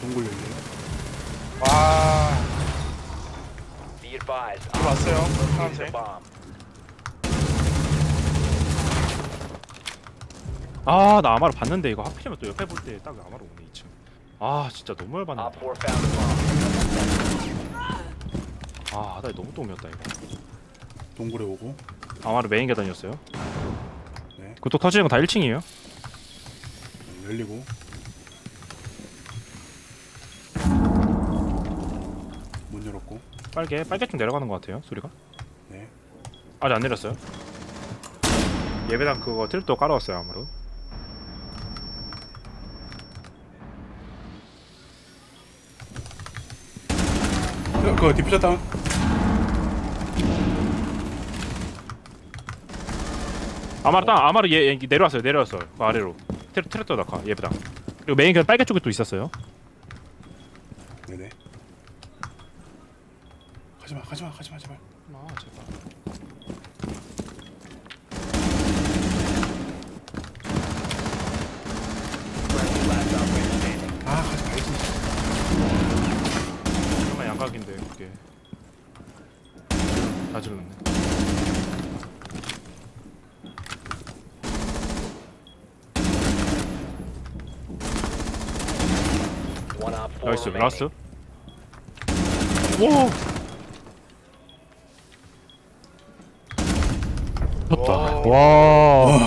동굴 열려. 와 Be advised. 파란색 a bomb. 아 나 아마를 봤는데 이거 하필이면 또 옆에 볼 때 딱 아마로 오네 2층 아 진짜 너무 열받네 Op 4 found a bomb. 아 하다리 너무 똥이었다 이거 동굴에 오고. 아마를 메인 계단이었어요 네. 그또 터지는 거 다 1층이에요 음, 열리고. 빨개 빨개 쪽 내려가는 것 같아요 소리가 네. 아직 안 내렸어요 예배당 그거 트랩도 깔아왔어요 아마로 어, 그거 디퓨저 다운. 아마로 땅 아마로 얘, 얘 내려왔어요 내려왔어요 그 아래로 트랩 트랩도 낙하 예배당 그리고 메인 계단 빨개 쪽에 또 있었어요 네네. 가지마, 가지마, 가지마, 제발. 아 제발. 아, 가지 말지. 정말 양각인데 그게 다 질렀네 One op 4 나이스. 라스트 오 와. 와